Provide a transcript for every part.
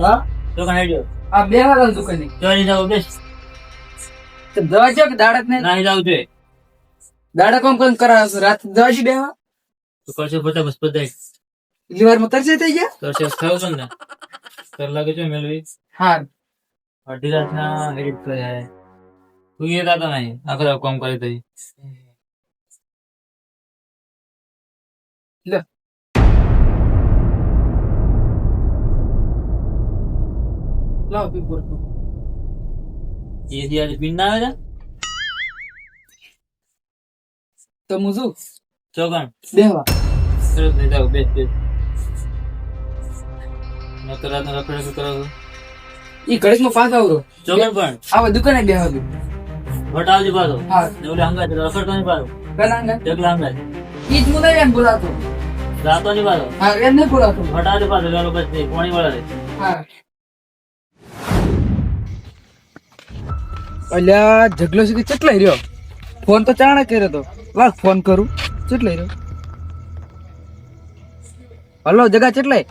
હા? દુકાન આવી હેડ્યો આ બે વાળા દુકાન. ની ચોરી જાવ બેસ. તો દવા છે કે દાડત ને નાહી જાવ જોઈએ દાડા કોમ કોમ કરાવે? રાત દવા બેવા તો કરશે બધા બસ બધાય. લીવર વાર તરસે થઈ ગયા? કરશે ખાવ છો ને કર લાગે છે મેલવી? હા અઢી રાતના એડિટ કર્યા તું એ દાતા નહીં. આખો કામ કરી દઈ લે. લાવ પી બોલ એ દિયાળ પીન ના આવે તો શું? ચોગણ બેવા સરસ નહીં જાવ બેસ બેસ. નકર રાતના રખડે કરો છો. ઈ ઘડીકમાં પાછા આવરો. ચોગણ પણ. આવા દુકાને બેવા દઉં ભટ આવજો પાછો. હા. ને ઓલે હંગાત રખડતો નહીં પાછો. કનાંગા એકલા હંગાત. ઈ જ મુલા એમ બોલાતો રાતો નહીં પાછો. હા એમ નહીં બોલાતો ભટ આવજો પાછો ચાલો પછી પોણી વાળા રે હા. અલ્યા જગલો છે કે કેટલાય રહ્યો? ફોન તો ચાણે કર્યો તો. લાગ ફોન કરું. કેટલાય રહ્યો? હલો, જગા કેટલાય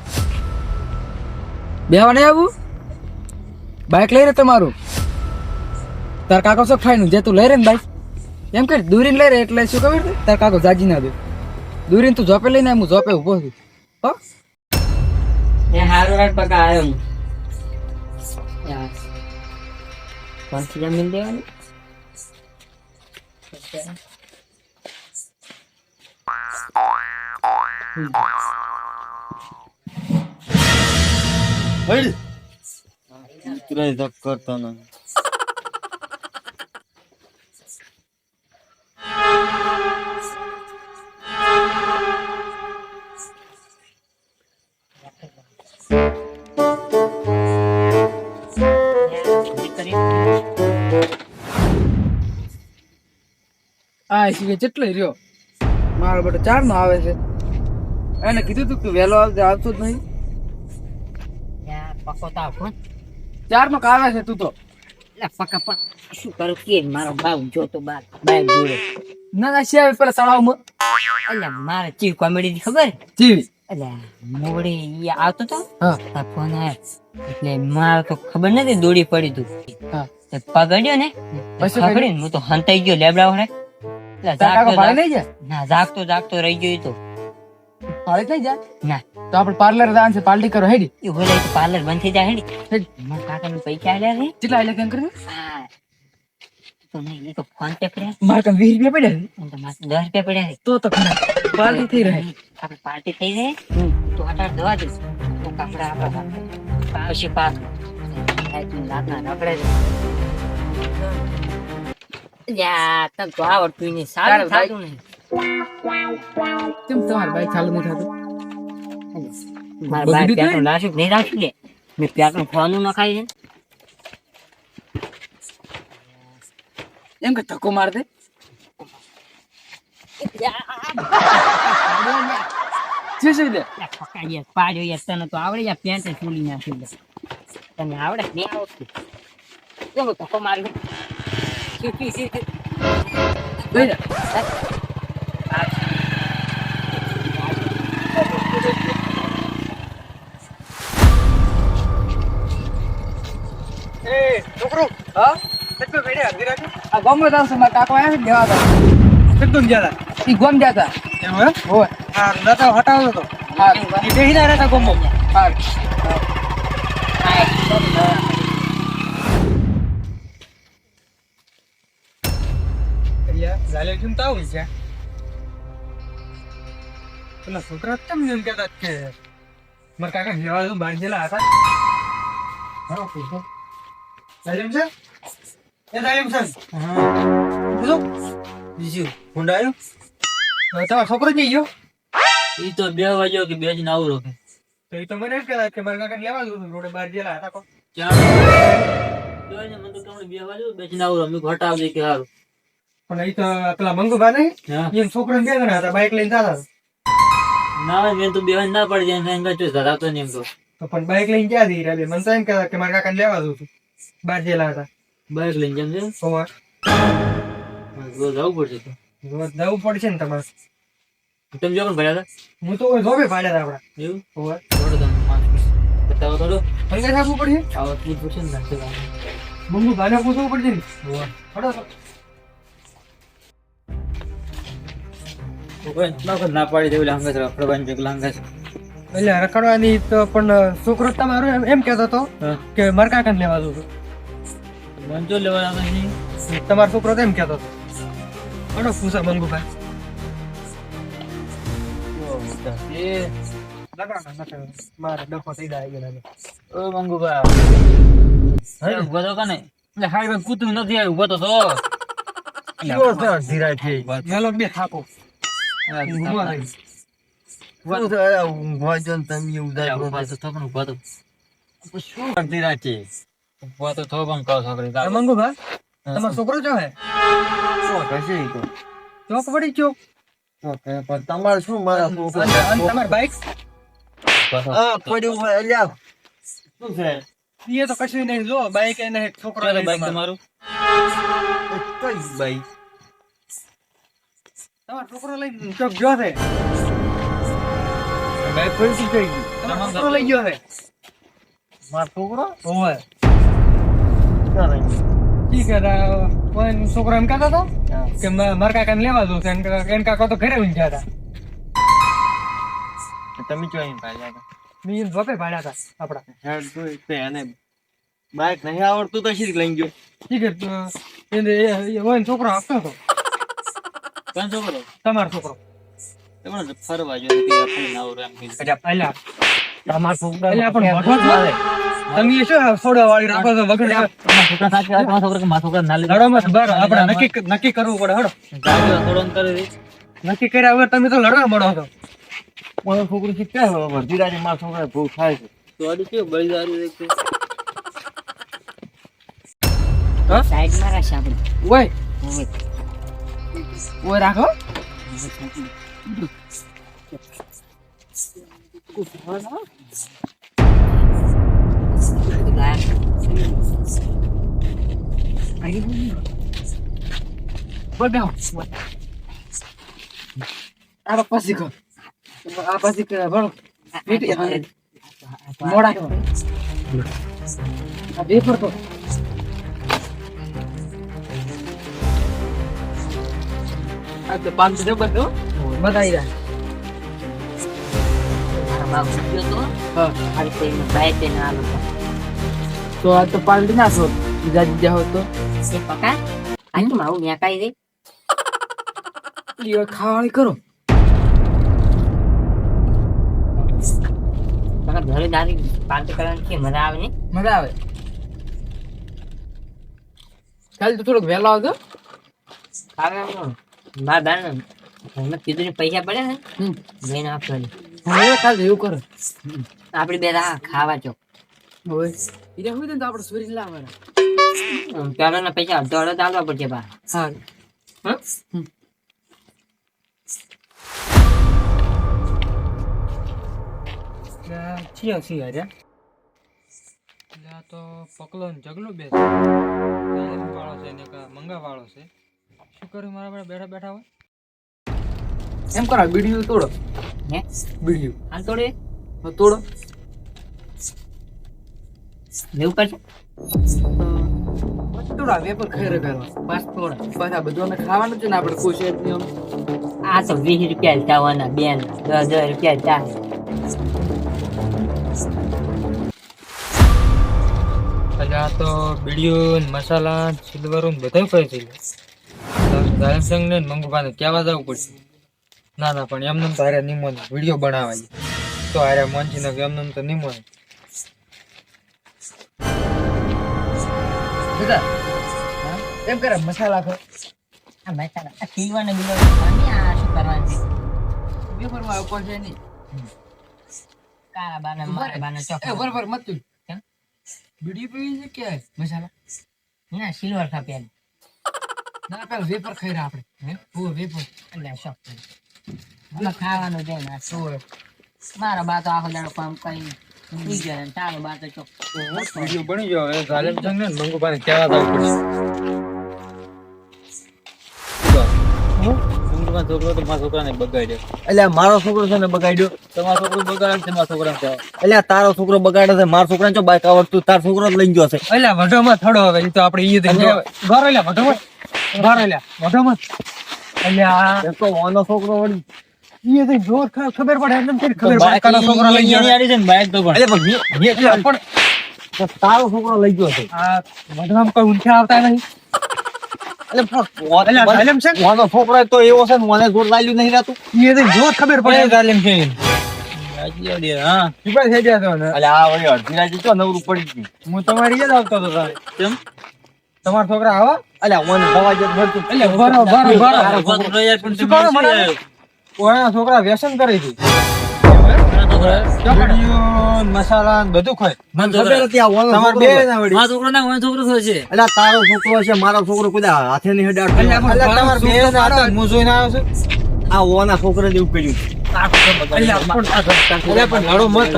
બેવા નહીં આવું? બાઇક લઈ રે તમારું. તાર કાકો ખાઈ નું જે તું લઈ રે ને બાઇક એમ કરી, દૂરીને લઈ રે એટલે શું ખબર તાર કાકો જાજી ના દે. દૂરીને તું જોપે લઈને હું જોપે ઊભો છું. હો? હાર પકા આવ્યો હું. કોણથી જમીન દેવાની કરતો નહીં આ શીખે કેટલો રહ્યો. મારો બેટો ચાર નો આવે છે. એને કીધું તું કે વહેલો આવજે આવતો જ નહીં. પકો તો ચારમાં કાવે છે તું તો? એટલે પકા પણ શું કરું કે મારો બાવ જોતો બાર બાઈક જોડે. ના ના શિયા પેલા તળાવમાં એટલે મારે ચીવ કોમેડી ખબર? એટલે મોડે આવતો તો? હા. ફોન આવ્યો એટલે મારે તો ખબર નથી દોડી પડી તું. પગડ્યો ને? પકડીને હું તો હંતાઈ ગયો લેબડા વડે. ના જાગતો જાગતો રહી ગયો તો. ભાડે થઈ જાય? ના. તો આપણે પાર્લર જવાનું છે પાર્ટી કરો હેડી. એ બોલે પાર્લર બંધ થઈ જાય હેડી. પૈસા આલ્યા કેટલા કેમ તો નહીં એ તો ફોન પે પડ્યા મારે કામ રૂપિયા પડ્યા. તો મારે દસ રૂપિયા પડ્યા તો તો પાર્ટી થઈ રહે. આપણે પાર્ટી થઈ જાય. તો અઢાર દવા દઈશ. તો કપડા આપણા રાતના રખડે છે. યા તને તો આવડતું નહીં સારું તારે થતું નહીં કેમ તમારે બાઈક ચાલુ નહીં થતું મારા બગડી બાઈક ગયું? પેટ્રોલ નાખ્યું કે નહીં નાખ્યું લે મેં પેટ્રોલ ફોનું નખાય છે એમ કે ધક્કો માર દે શું શું લે યા પકા યાર પાડ્યો યાર તને તો આવડે યાર પેન્ટ ફૂલી નાખ્યું લે તને આવડે નહીં આવડતું કેમ ધક્કો માર્યો શી, શી, શી, શી. જોઈ લે. હા? આ ગામમાં જાઉં છું, મારા કાકો આવ્યા છે ને લેવા જાઉં. ઈ ગામ ગયા તા. હોય. હારું. ઈ બેહીને રહેતા ગામમાં. હારું. આ એકદમ નવા. પેલા છોકરા કેમ એમ કહેતા કે મારા કાકા લેવા જાઉં, બાંધેલા હતા હા, પૂછો. સાહેબ છે? એ સાહેબ છે? પૂછો. બીજું હવે તમારો છોકરો જઈ ગયો ઈ તો બે વાગ્યો કે બે જ આવું રોકે તો એ તો મને એમ કહેતા કે મારા કાકા લેવા છું, રોડે બહાર ગયેલા હતા. ચાર જોઈને મને તો તમને બે વાગ્યો બે જ આવું રમી ઘટા આવજે કે હારું પણ અહીં તો પેલા મંગુભા નહીં એમ છોકરા બે જણા હતા બાઇક લઈને જતા ના મેં તો ના પડી જાય એમ કાંઈ ધરાવતો નહીં તો તો પણ બાઇક લઈને ક્યાં જઈ રહ્યા મને તો એમ કહેતા કે મારા કાકા લેવા જાઉં છું. બહાર ગયેલા હતા. બાઈક લઈને જેમ છે? સવાર રોજ પડશે તો. જવું પડશે ને તમારે. તમે જો પણ હતા? હું તો જોબે પાડ્યા હતા આપડા એવું? સવાર થોડું તમે પાંચ મિનિટ. બતાવો થોડું. હંગે આપવું પડશે? આવો તું પૂછે ને. મંગુ ભાઈને પૂછવું પડશે ને? હોવે. ના પાડી દેવું લાંગા છે રખડવાની લાંગા એટલે રખડવાની તો પણ છોકરો તમારો એમ- કહેતો હતો કે મારે કાકાને લેવા દઉં છું. મંજો લેવા આવ્યા નહીં. તમારો છોકરો તો એમ કહેતો હતો. અડો પૂછો મંગુભાઈ. મારે ડખો થઈ જાય ઓ મંગુબા ઊભો તો કને એટલે હાઈ ભાઈ નથી આવ્યું ઊભો તો તો મેલો બે થાકો ઊભો થઈ. ઊભો તો થો પણ ઊભો તો ઊભો તો થો પણ કહો છોકરી આ મંગુભાઈ તમારો છોકરો જો હે ચોક વળી ચોક તમારે શું મારા તમારી બાઈક હા પડ્યું હોય અલ્યા શું છે એ તો કશું નહીં જો બાઈક એને છોકરો બાઈક તમારો. કઈ બાઈ તમારો છોકરો લઈને ચોક ગયો છે. તમારો છોકરો લઈ ગયો છે. મારો છોકરો? રહી ઠીક છે કોઈ છોકરો એમ કહેતો હતો કે મારા કાકાને લેવા દઉં છે. એને કાકા- એને કાકા તો ઘરે ઊંઘ્યા હતા. તમે જો અહીં ભાડ્યા હતા? મેં એને જોપે પાડ્યા હતા આપણા. હેડ જોઈ તે એને બાઈક નહીં આવડતું તો શીખ લઈ ગયો. ઠીક એને છોકરો આપતો હતો. કોણ છોકરો? તમારો ફરવા જો આપણે પહેલા. તમારા છોકરા એટલે જ તમે શું સોડા વાળી રાખો છો વગર છોકરા સાથે આવે, તમારા છોકરા મારા છોકરા ના લીધા? લડવામાં બર આપણે નક્કી નક્કી કરવું પડે હડો થોડો કરી નક્કી કર્યા વગર તમે તો લડવા મળો છો. મારો છોકરો શીખે ભરતી રાજી મારા? છોકરા ભૂખ થાય છે. તો આડી કેવું બળી દારૂ દેખતું સાઈડમાં રાખ આપણે ઓય. ઓય. ઓય રાખો આ પછી કહો આ પછી મીઠી હા. મોડા કહો આ બે પર તો પાંચ જબર કહો બતાવી રહ્યા તો હા. આ તો પાલટી નાખો બીજા બીજા હોય તો. પકા આ કેમ આવું મેકાઈ દે લ્યો ખાવાળી કરો. ઘરે દાદી પાલતુ કરવાની કે મજા આવે ને? મજા આવે. કાલે તો થોડોક વહેલો આવજો. ન. મારા કીધું ને પૈસા પડ્યા ને લઈને આપજો હવે કાલે એવું કરો. આપણે બે રાહ ખાવા ચો હવે ઈરા હોય તો આપણે સુરી લાવવાના. પેલાના પૈસા અડધો અડધો ચાલવા પડશે બા. હા. હમ? છીએ છીએ તો પકલો જગલો બે વાળો છે ને મંગા વાળો છે? શું કર્યું મારા બધા બેઠા બેઠા હોય? એમ કરો બીડીયું તોડો. હે? બીડીયું હાલ તોડે? હા, તોડો. લેવું પડશે તોડા વેપર ખાઈ રહ્યા બસ તોડા. બસ આ બધું અમે ખાવાનું છે ને આપણે ખુશ જ નહીં આ તો વીસ રૂપિયા ચાવાના બેન. દસ દસ રૂપિયા ચા એટલે આ તો બીડીયું મસાલા ને સિલ્વર બધા બધું થઈ છે ધરમસંગ ને મંગુભાને કહેવા જવું પડશે. ના ના પણ એમને તો હારે નિમો વીડિયો બનાવાય તો હારે મોંચી ને એમને તો નિમો એમ કરે? મસાલા ખો? આ મસાલા આ પીવાને બીજો આ શું કરવાનું છે? પેપર ઉપર છે નહીં. કાળા બાના મારા બાના એ બરોબર મત તું. વીડિયો પીવી છે કે મસાલા? ના સિલ્વર ખાપ્યા ના પેલા વેપર ખાઈ રહ્યા આપણે હે વેપર. એટલે શક્તિ ખાવાનું દે ને આ મારા બા તો આખો દાડો કામ કરી સુઈ ગયો ને તારો બા તો ચોખ્ખો વીડિયો બની ગયો હવે ઝાલેમ જંગ ને મંગુભાને કહેવા જવું પડશે. છોકરો મારા બગાડ્યો. એટલે મારો છોકરો છે ને બગાડ્યો? તમારો છોકરો બગાડે છે મારો છોકરા એટલે તારો છોકરો બગાડે છે મારો છોકરાને જો બાઈક આવડતું? તારો છોકરો લઈ ગયો છે. એટલે વઢોમાં થડો હવે ઈ તો આપડે ઈ ઘર એટલે વઢોમાં ઘર એટલે વઢોમાં એટલે અલ્યા. એક તો ઓનો છોકરો વળી. ઈ દઈને જોર ખબર પડે એમ કેમ ખબર પડે. કાનો છોકરો લઈ ગયો યાર છે બાઈક તો પણ. એટલે પણ એટલે પણ તારો છોકરો લઈ ગયો છે. આ વઢવામાં કોઈ ઊંચા આવતા નહીં. છોકરો તો એવો છે ને મને જોર લાગ્યું નહીં રહેતું એ જોર ખબર પડે. છે તો તો તમારી યાદ આવતો હતો તમારા છોકરા આવા? દવા જ ભરતું છોકરો યાર પણ શું કરો મને? આવ્યો? છોકરા વ્યસન કરે છે મારા છોકરા. ચોકડીઓ ને મસાલા બધું ખાય. મારા ખબર હતી આ ઓનો તમારે બે ના વળી. મારા છોકરો ના મારો છોકરો થશે એટલે તારો છોકરો છે મારો છોકરો કુદા હાથે ની હેડાડતો. એટલે તમારે બે ના હતા? હું જોઈને આવ્યો છું. આ ઓના છોકરા જેવું કર્યું છે. એટલે પણ એટલે પણ લડો મત.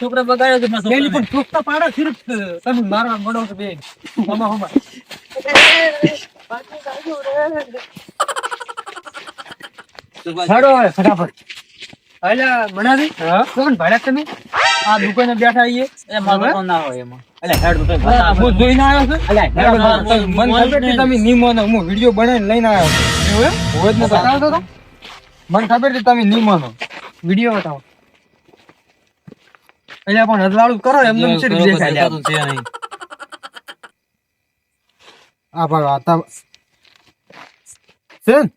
છોકરા બગાડ્યો મારવા મળો હમા હમા હવે ફટાફટ. અલ્યા મનાવી કોણ તમે આ દુકાને બેઠા આઈએ એ મારો ના હોય એમાં. તો કઈ હા, જોઈને આવ્યો છું. અલ્યા, મને ખબર તમે નિમોનો હું વીડિયો બનાવીને લઈને આવ્યો છું. એવું હોય ને બતાવતો હતો? મને ખબર છે તમે નિમોનો વીડિયો બતાવો એટલે પણ હજલાળું કરો એમને એમ છે દેખાય. છે નહીં. આ ભાઈ આ તા- છે ને?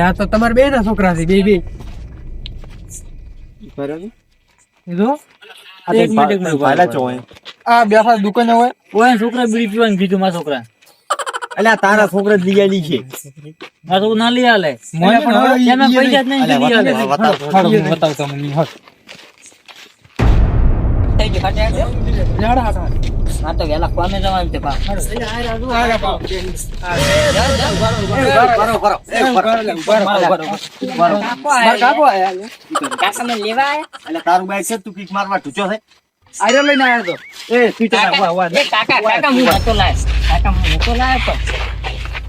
આ તો તમારા બે ના છોકરા છે બે બે એ જો આ એક મિનિટ, એક મિનિટ, ભાડા ભાઈ, ચો હોય. આ બેઠા દુકાને હોય ઓય છોકરા બીડી પીવાનું કીધું મારા છોકરા અલ્યા તારા છોકરા જ લઈ આલી છે મારા છોકરો ના લઈ આલે મને પણ એના પૈસા જ નહીં લઈ આલે બતાવ બતાવો. હું તમને હટ. થઈ ગયું હટે હટે. આ તો વેલા કોમે જવાનું છે. કાકા લેવા તારું બાઈક છે તું કિક મારવા ઢૂંચો છે આયરો લઈને આવ્યો તો. એ, તું ચાલ, કાકા વા, વા. એ કાકા કાકા હું નતો લાય કાકા હું નતો લાય તો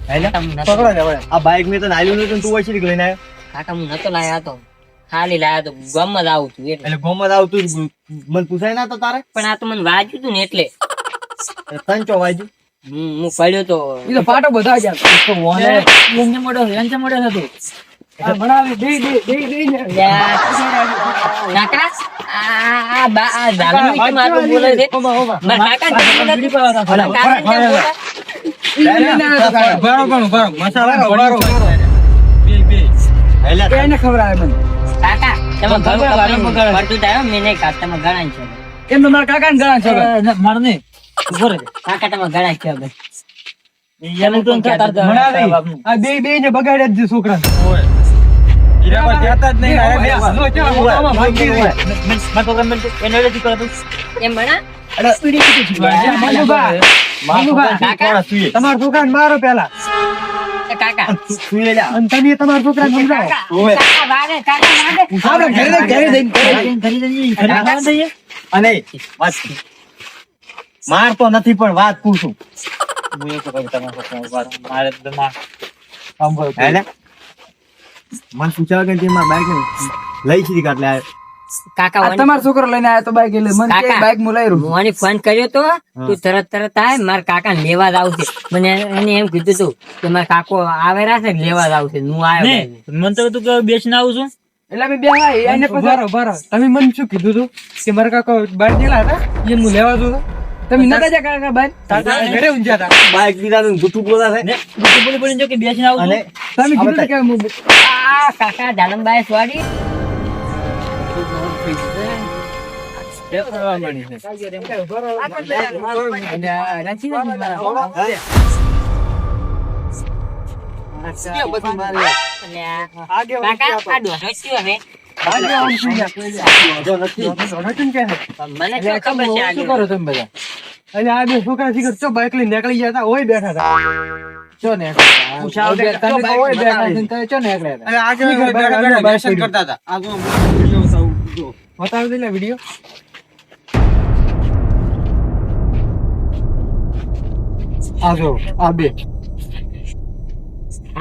કાકા પકડો ને, હવે. આ બાઈક મે તો નાલ્યું નતું તું વચ્ચે લઈને આવ્યો કાકા હું નતો લાયો આ તો ખાલી લાયા તો ગામમાં જ આવું છું એટલે એટલે ગોમાં જ આવતું મને પૂછાય ના તો તારે પણ આ તો મને વાજ્યું તું ને એટલે તંચો વાજ્યું હું હું પડ્યો તો એ તો પાટો બધા ગયા તો વોને એને મોડો એને મોડો હતો બનાવી દે દે દે દે કાકા આ બા આ જાનુ વિશે મારું બોલે છે. મારા કાકા. મારા કાકા કેમ બોલે? લઈને આવ્યો તો કાકા. બરો, બરો, બરો. મસાલા બરો, ભરી બે બે એટલે એને ખબર આવે મને કાકા તમે કપાઈને બગાડ. પડતું થાય મેં નહીં કાઢતા, તમે ઘણા છો એમ મારા કાકા ને ઘણા છોકરા માર ને ઊભો કાકા તમે ઘણા છો ભાઈ. એને તો તાર તાર આ બે બે ને બગાડ્યા જ છે ને, છોકરા મને તમારા છોકરાને મારો પેલા. એ કાકા. સુઈ લે અને તમે તમારા છોકરાને સમજાવો. કાકા કાકા વાગે, કાકા વાગે. આપણે ઘરે જઈને- ઘરે જઈને- ઘરે જઈને. અને માર તો નથી પણ વાત પૂછું. હું એ તો કહું તમારા છોકરા મારે મને પૂછ્યા કે તે મારા બાઈક લઈ સીધી કાટલે કાકા આ તમારો છોકરો લઈને આવ્યો તો બાઈક એટલે મને કે બાઈક હું લઈ હું આને ફોન કર્યો તો તું તરત તરત આય મારા કાકા લેવા જ આવશે મને એને એમ કીધું તું કે મારા કાકો આવે છે લેવા જ આવશે હું આવ્યો મને તો તું કે બેસને આવું છું. એટલે અમે બે હા એને બરો બરો તમે મને શું કીધું તું? કે મારા કાકો બહાર ગયેલા હતા એને હું લેવા દઉં તમે નતા જા કાકા બહાર તારા ઘરે ઊંઝા હતા બાઈક લીધા તો જૂઠું બોલા છે ને બોલી બોલી બોલીને જો કે બેસીને આવું અને છું તમે કીધું તું કે હું આ કાકા જાનમભાઈ સ્વાડી અને આ રાંચી નથી મારા. અને આ કાકા આ દોઢો થયો હવે આજે આમ સુઈ જા, સુઈ જા. વાંધો નથી દોઢો કેમ કે છે? મને એટલે તો ખબર છે શું આગળ. કરો તમે બધા એટલે આ બે છોકરા શીખર ચો બાઈક લઈને નીકળી ગયા હતા ઓય બેઠા હતા. ચો ને પૂછાવ તમે તો તો bike બેઠા. છે તમે ચો ને એકલા હતા. અને આજે બેઠા બેઠા દર્શન કરતા હતા. આ જો વીડિયો બતાવું જો બતાવી દે ને વીડિયો આ જો આ બે.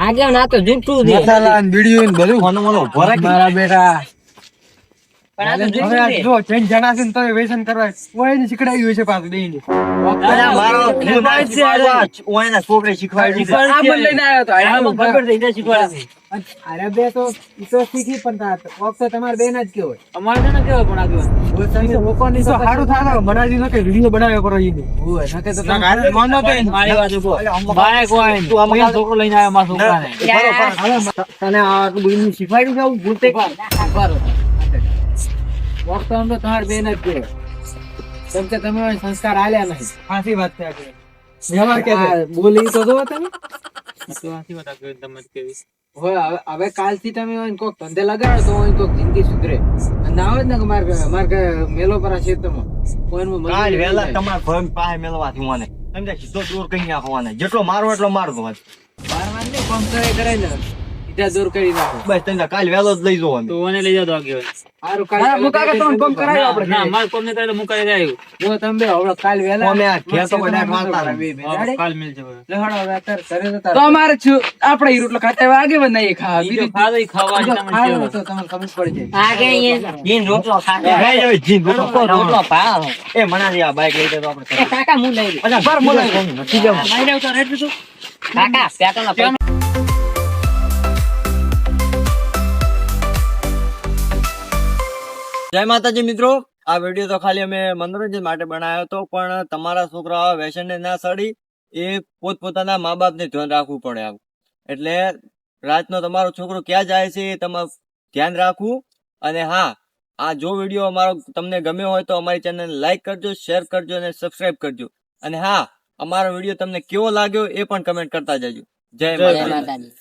આગે ના તો જૂઠું છે. મસાલા ને વીડિયો ને બધું. મને મને ઊભો રાખી મારા બેટા અરે બે તો તો શીખી પણ તા. તો તમારે બેન જ કેવો અમારે ને કેવો પણ આગળ લોકોની તો સારું થાય બનાવી દીધો કે વીડિયો બનાવ્યો કરો ઈ નકે તો ના, તો મારી વાત ઊભો. ને, તું છોકરો લઈને આવ્યો મારા છોકરાને. તને આ આટલું શીખવાડ્યું વખત આમ તો તમારે બેન જ કેવો કેમ કે તમે સંસ્કાર આલ્યા નહીં. સાચી વાત છે કે. વ્યવહાર કે બોલી તો જો તમે. સાચી વાત આ તમે કેવી. હવે હવે કાલથી તમે કોઈક કોક ધંધે લગાડો તો હોય કોક જિંદગી સુધરે. ના હોય ને મારે મારે કે મેલો પર આ ક્ષેત્રમાં. કોઈનું કાલ વેલા. તમારા ભગ પાસે મેળવાથી મને. સમજ્યા? સીધો દૂર કરી નાખવાને જેટલો મારો એટલો મારતો મારવા નહીં, કોમ કરે કરે ને. સીધા દૂર કરી નાખો. બસ તમે કાલ વેલો જ લઈ જવાનું તો મને લઈ જાવ આગળ. સારું કાલ હા, હું કાકા તમને કોમ કરાવી આપણે ના, મારે કોમ નહીં તો હું કરી જો તમે હવે કાલ વહેલા અમે આ તો બધા વાંચતા બે બે કાલ મિલશે હવે. લે હવે અત્યારે ઘરે જતા તો અમારે છું આપણે ઈ રોટલો ખાતા હોય આગે બીજું ખાવા તમને તો તમને ખબર પડી જાય. આગે અહીંયા રોટલો ખાશે. હે, હવે જીન રોટલો રોટલો રોટલો એ મનાજી આ બાઈક લઈ જાય તો આપણે કાકા હું લઈ લઈશ. અચ્છા, બોલાય નથી જવું. લઈ તો રેટ કાકા પેટ્રોલના પૈસા. જય માતાજી મિત્રો. આ વીડિયો તો ખાલી અમે મનોરંજન માટે બનાવ્યો હતો પણ તમારા છોકરા વ્યસનને ના સડી એ પોતપોતાના મા બાપને ધ્યાન રાખવું પડે આવું. એટલે રાતનો તમારો છોકરો ક્યાં જાય છે એ તમારું ધ્યાન રાખવું. અને હા આ જો વીડિયો અમારો તમને ગમ્યો હોય તો અમારી ચેનલને લાઈક કરજો શેર કરજો અને સબસ્ક્રાઇબ કરજો. અને હા અમારો વીડિયો તમને કેવો લાગ્યો એ પણ કમેન્ટ કરતા જજો. જય માતાજી.